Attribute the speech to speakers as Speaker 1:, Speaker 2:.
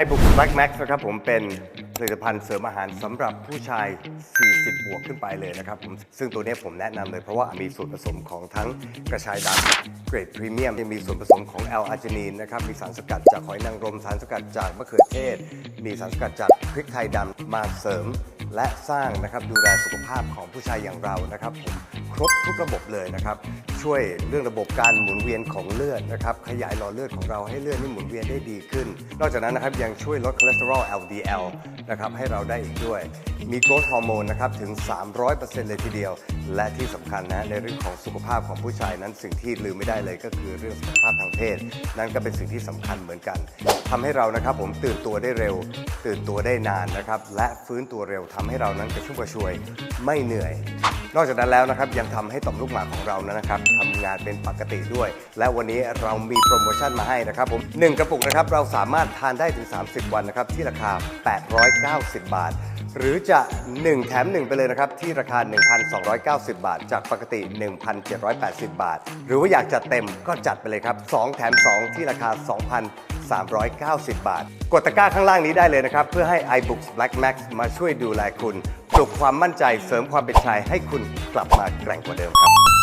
Speaker 1: ไอบุก Black Max นะครับผมเป็นผลิตภัณฑ์เสริมอาหารสำหรับผู้ชาย 40 บวกขึ้นไปเลยนะครับผมซึ่งตัวนี้ผมแนะนำเลยเพราะว่ามีส่วนผสมของทั้งกระชายดำเกรดพรีเมียมยังมีส่วนผสมของแอลอาร์จินีนนะครับมีสารสกัดจากหอยนางรมสารสกัดจากมะเขือเทศ มีสารสกัดจากพริกไทยดำมาเสริม และสร้างนะครับดูแลสุขภาพของผู้ชายอย่างเรานะครับผมครบทุกระบบเลยนะครับ ช่วยเรื่องระบบการหมุนเวียนของเลือดนะครับขยายหลอดเลือดของเราให้เลือดนี่หมุนเวียนได้ดีขึ้น นอกจากนั้นนะครับยังช่วยลดคอเลสเตอรอล LDL นะครับให้เราได้อีกด้วย มีโกรทฮอร์โมนนะครับถึง 300%เลยทีเดียว และที่สำคัญนะในเรื่องของสุขภาพของผู้ชายนั้นสิ่งที่ลืมไม่ได้เลยก็คือเรื่องสุขภาพทางเพศ นั่นก็เป็นสิ่งที่สำคัญเหมือนกันทำให้เรานะครับผมตื่นตัวได้เร็ว ตื่นตัวได้นานนะครับ และฟื้นตัวเร็วทำให้เรานั้นกระชุ่มกระชวยไม่เหนื่อย นอกจากนั้นแล้วนะครับยังทำให้ต่อมลูกหมากของเรานะครับทำงานเป็นปกติด้วย และวันนี้เรามีโปรโมชั่นมาให้นะครับผมหนึ่งกระปุกนะครับเราสามารถทานได้ถึง 30 วันนะครับที่ราคา 890 บาท หรือจะ 1 แถม 1 ไปเลยนะครับ ที่ราคา 1,290 บาท จากปกติ 1,780 บาท หรือว่าอยากจัดเต็มก็จัดไปเลยครับ 2 แถม 2 ที่ราคา 2,390 บาท กดตะกร้าข้างล่างนี้ได้เลยนะครับ เพื่อให้ iBooks Black Max มาช่วยดูแลคุณ ปลุกความมั่นใจเสริมความเป็นชายให้คุณกลับมาแกร่งกว่าเดิมครับ